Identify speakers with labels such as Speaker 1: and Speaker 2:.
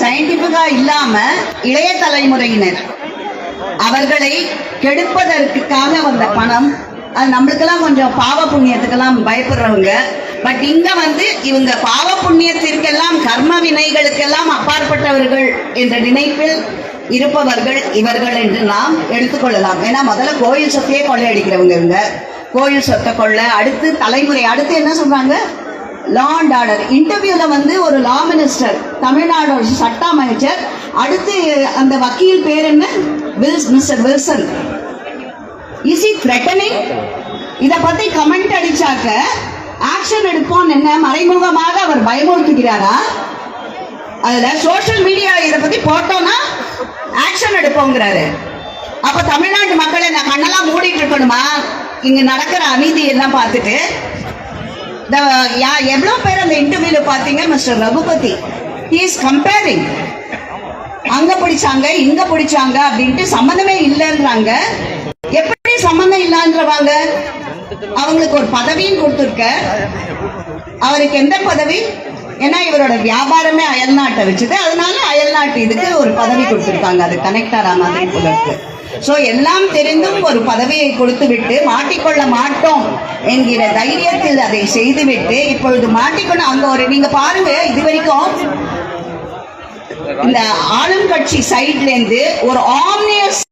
Speaker 1: சயின்டிபிக்கா இல்லாம இளைய தலைமுறையினர். அவர்களை கெடுப்பதற்காக வந்த பணம் அது நம்மளுக்கெல்லாம் கொஞ்சம் பாவ புண்ணியத்துக்கெல்லாம் பயப்படுறவங்க. பட் இங்க வந்து இவங்க பாவ புண்ணியத்திற்கெல்லாம் கர்ம வினைகளுக்கெல்லாம் அப்பாற்பட்டவர்கள் என்ற நினைப்பில் இருப்பவர்கள் இவர்கள் என்று நாம் எடுத்துக்கொள்ளலாம். ஏன்னா முதல்ல கோயில் சொத்தையே கொள்ளையடிக்கிறவங்க இவங்க. கோயில் சொத்தை கொள்ள அடுத்து தலைமுறை அடுத்து என்ன சொல்றாங்க? லா அண்ட் ஆர்டர் இன்டர்வியூல வந்து ஒரு லா மினிஸ்டர் தமிழ்நாடோட சட்ட அமைச்சர். அடுத்து அந்த வக்கீல் பேர் என்ன? Wills mister Wilson is it threatening இதை பத்தி கமெண்ட் அடிச்சாக்க ஆக்ஷன் எடுப்போம் என்ன? மறைமுகமாக அவர் பயமுறுத்துகிறாரா? அதுல சோஷியல் மீடியா இதை பத்தி போட்டோம்னா ஆக்ஷன் எடுப்போங்கிறாரு. அப்ப தமிழ்நாட்டு மக்களை நான் கண்ணெல்லாம் மூடிட்டு இருக்கணுமா? இங்க நடக்கிற அநீதி எல்லாம் பார்த்துட்டு எவ்வளோ பேர் அந்த இன்டர்வியூல பார்த்தீங்க மிஸ்டர் ரகுபதி? இஸ் கம்பேரிங் அங்க பிடிச்சாங்க இங்க பிடிச்சாங்க அப்படின்ட்டு சம்மந்தமே இல்லைன்றாங்க. எப்படி சம்மந்தம் இல்லைன்றவாங்க? அவங்களுக்கு ஒரு பதவியும் கொடுத்துருக்க. அவருக்கு எந்த பதவி? ஏன்னா இவரோட வியாபாரமே அயல்நாட்டை வச்சுது. அதனால அயல்நாட்டு இதுக்கு ஒரு பதவி கொடுத்துருக்காங்க. அது கனெக்ட் மாதிரி போல இருக்கு. ஸோ எல்லாம் தெரிந்தும் ஒரு பதவியை கொடுத்து விட்டு மாட்டிக்கொள்ள மாட்டோம் என்கிற தைரியத்தில் அதை செய்துவிட்டு இப்பொழுது மாட்டிக்கொண்டு அங்க ஒரு நீங்க பாருங்க இது வரைக்கும் இந்த ஆளும் கட்சி சைட்லேருந்து ஒரு ஆம்னியஸ்